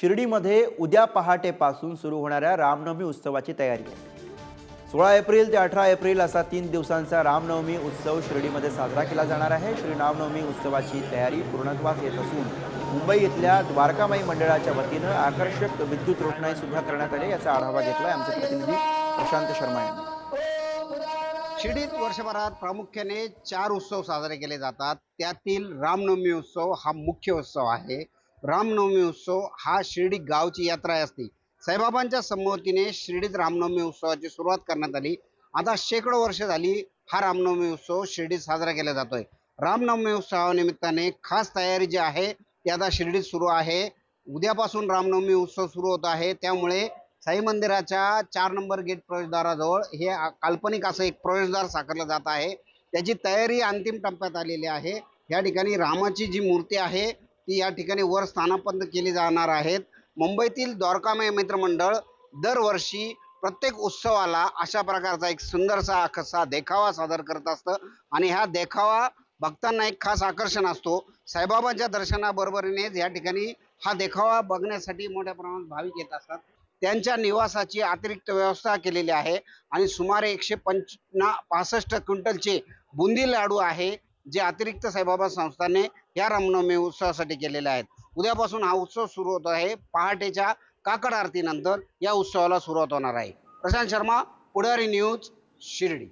शिर्डीमध्ये उद्या पहाटेपासून सुरू होणाऱ्या रामनवमी उत्सवाची तयारी आहे. सोळा एप्रिल ते अठरा एप्रिल असा तीन दिवसांचा रामनवमी उत्सव शिर्डीमध्ये साजरा केला जाणार आहे. श्री रामनवमी उत्सवाची तयारी पूर्णत्वास येत असून मुंबई इथल्या द्वारकामाई मंडळाच्या वतीनं आकर्षक विद्युत रोषणाई सुद्धा करण्यात आली याचा आढावा घेतला आमचे प्रतिनिधी प्रशांत शर्मा यांनी. शिर्डीत वर्षभरात प्रामुख्याने चार उत्सव साजरे केले जातात. त्यातील रामनवमी उत्सव हा मुख्य उत्सव आहे. रामनवमी उत्सव हा शिर्डी गावची यात्रा असते. साईबाबांच्या संमतीने शिर्डीत रामनवमी उत्सवाची सुरुवात करण्यात आली. आता शेकडो वर्ष झाली हा रामनवमी उत्सव शिर्डीत साजरा केला जातोय. रामनवमी उत्सवानिमित्ताने खास तयारी जी आहे ती आता शिर्डीत सुरू आहे. उद्यापासून रामनवमी उत्सव सुरू होत आहे. त्यामुळे साई मंदिराच्या चार नंबर गेट प्रवेशद्वाराजवळ हे काल्पनिक असं एक प्रवेशद्वार साकारलं जात आहे. त्याची तयारी अंतिम टप्प्यात आलेली आहे. या ठिकाणी रामाची जी मूर्ती आहे ती या ठिकाणी वर स्थानापन्न केली जाणार आहेत. मुंबईतील द्वारकामय मित्रमंडळ दरवर्षी प्रत्येक उत्सवाला अशा प्रकारचा एक सुंदरसा कसा देखावा सादर करत असतं. आणि हा देखावा भक्तांना एक खास आकर्षण असतो. साईबाबांच्या दर्शनाबरोबरीनेच या ठिकाणी हा देखावा बघण्यासाठी मोठ्या प्रमाणात भाविक येत असतात. त्यांच्या निवासाची अतिरिक्त व्यवस्था केलेली आहे. आणि सुमारे एकशे पंचना पासष्ट क्विंटलचे बुंदी लाडू आहे. जे अतिरिक्त साईबाबा संस्थाने या रामनवमी उत्सवासाठी केलेले आहेत. उद्यापासून हा उत्सव सुरू होत आहे. पहाटेच्या काकड आरतीनंतर या उत्सवाला सुरुवात होणार आहे. प्रशांत शर्मा पुढारी न्यूज शिर्डी.